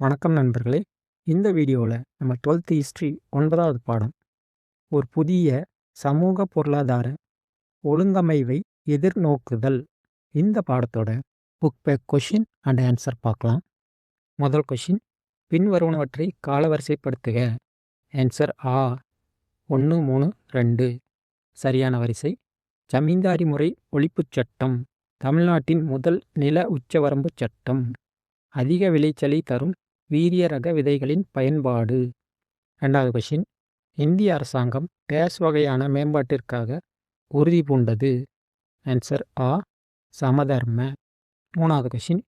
வணக்கம் நண்பர்களே. இந்த வீடியோவில் நம்ம டுவெல்த் ஹிஸ்ட்ரி ஒன்பதாவது பாடம். ஒரு புதிய சமூக பொருளாதார ஒழுங்கமைவை எதிர்நோக்குதல். இந்த பாடத்தோட book back question and answer பார்க்கலாம். முதல் கொஷின் பின்வருவனவற்றை காலவரிசைப்படுத்துக. ஆன்சர் ஆ ஒன்று மூணு ரெண்டு. சரியான வரிசை. ஜமீன்தாரி முறை ஒழிப்புச் சட்டம். தமிழ்நாட்டின் முதல் நில உச்சவரம்பு சட்டம். அதிக விளைச்சலை தரும் வீரிய ரக விதைகளின் பயன்பாடு. ரெண்டாவது கொஷின் இந்திய அரசாங்கம் டேஸ் வகையான மேம்பாட்டிற்காக உறுதி பூண்டது. ஆன்சர் ஆ சமதர்ம. மூணாவது கொஷின்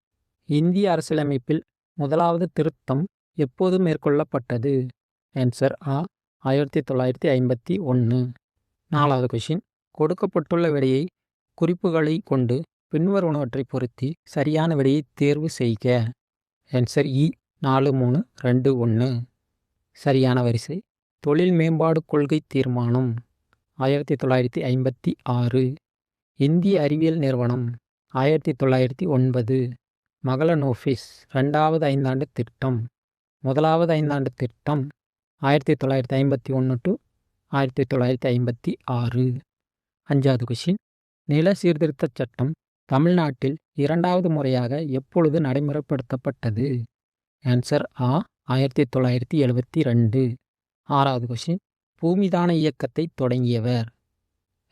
இந்திய அரசியலமைப்பில் முதலாவது திருத்தம் எப்போது மேற்கொள்ளப்பட்டது? ஆன்சர் ஆ ஆயிரத்தி தொள்ளாயிரத்தி ஐம்பத்தி ஒன்று நாலாவது கொஷின் கொடுக்கப்பட்டுள்ள விடையை குறிப்புகளை கொண்டு பின்வருவனவற்றை பொருத்தி சரியான விடையை தேர்வு செய்க. Answer E e. நாலு மூணு ரெண்டு ஒன்று சரியான வரிசை. தொழில் மேம்பாடு கொள்கை தீர்மானம். ஆயிரத்தி தொள்ளாயிரத்தி ஐம்பத்தி ஆறு. இந்திய அறிவியல் நிறுவனம். ஆயிரத்தி தொள்ளாயிரத்தி ஒன்பது. மகளனோஃபிஸ் ரெண்டாவது ஐந்தாண்டு திட்டம். முதலாவது ஐந்தாண்டு திட்டம். ஆயிரத்தி தொள்ளாயிரத்தி ஐம்பத்தி ஒன்று டு ஆயிரத்தி தொள்ளாயிரத்தி ஐம்பத்தி ஆறு. அஞ்சாவது கொஷின் நில சீர்திருத்தச் சட்டம் தமிழ்நாட்டில் இரண்டாவது முறையாக எப்பொழுது நடைமுறைப்படுத்தப்பட்டது? ஆன்சர் ஆ ஆயிரத்தி தொள்ளாயிரத்தி எழுபத்தி ரெண்டு. ஆறாவது கொஷின் பூமிதான இயக்கத்தை தொடங்கியவர்.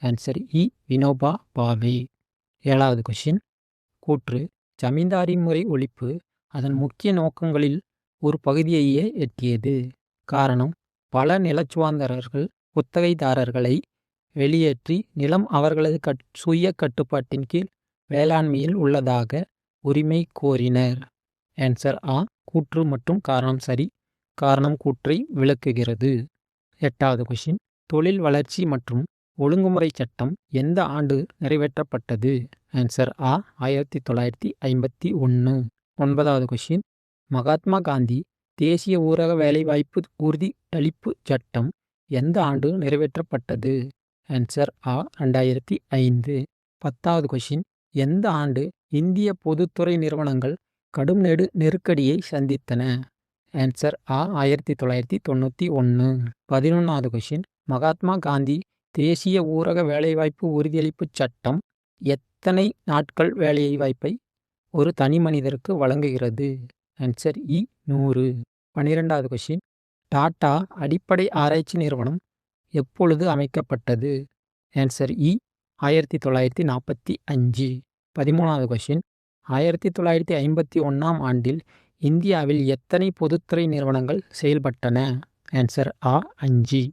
Answer E e, Vinoba Bhave. ஏழாவது கொஷின் கூற்று ஜமீன்தாரி முறை ஒழிப்பு அதன் முக்கிய நோக்கங்களில் ஒரு பகுதியையே எட்டியது. காரணம் பல நிலச்சுவாந்தரர்கள் குத்தகைதாரர்களை வெளியேற்றி நிலம் அவர்களது கட் சுய கட்டுப்பாட்டின் கீழ் வேளாண்மையில் உள்ளதாக உரிமை கோரினர். ஆன்சர் ஆ கூற்று மற்றும் காரணம் சரி. காரணம் கூற்றை விளக்குகிறது. எட்டாவது கொஷின் தொழில் வளர்ச்சி மற்றும் ஒழுங்குமுறை சட்டம் எந்த ஆண்டு நிறைவேற்றப்பட்டது? ஆன்சர் ஆ ஆயிரத்தி தொள்ளாயிரத்தி ஐம்பத்தி ஒன்று ஒன்பதாவது கொஷின் மகாத்மா காந்தி தேசிய ஊரக வேலைவாய்ப்பு உறுதி அளிப்பு சட்டம் எந்த ஆண்டு நிறைவேற்றப்பட்டது? ஆன்சர் ஆ ரெண்டாயிரத்தி ஐந்து. பத்தாவது கொஷின் எந்த ஆண்டு இந்திய பொதுத்துறை நிறுவனங்கள் கடும் நெடு நெருக்கடியை சந்தித்தன. ஆன்சர் ஆ ஆயிரத்தி தொள்ளாயிரத்தி தொண்ணூற்றி ஒன்று பதினொன்றாவது கொஷின் மகாத்மா காந்தி தேசிய ஊரக வேலைவாய்ப்பு உறுதியளிப்பு சட்டம் எத்தனை நாட்கள் வேலை வாய்ப்பை ஒரு தனி மனிதருக்கு வழங்குகிறது? ஆன்சர் இ e, நூறு. பன்னிரெண்டாவது கொஷின் டாடா அடிப்படை ஆராய்ச்சி நிறுவனம் எப்பொழுது அமைக்கப்பட்டது? ஆன்சர் இ e, ஆயிரத்தி தொள்ளாயிரத்தி நாற்பத்தி அஞ்சு. பதிமூணாவது கொஷின் ஆயிரத்தி தொள்ளாயிரத்தி ஐம்பத்தி ஒன்றாம் ஆண்டில் இந்தியாவில் எத்தனை பொதுத்துறை நிறுவனங்கள் செயல்பட்டன? ஆன்சர் ஆ அஞ்சு.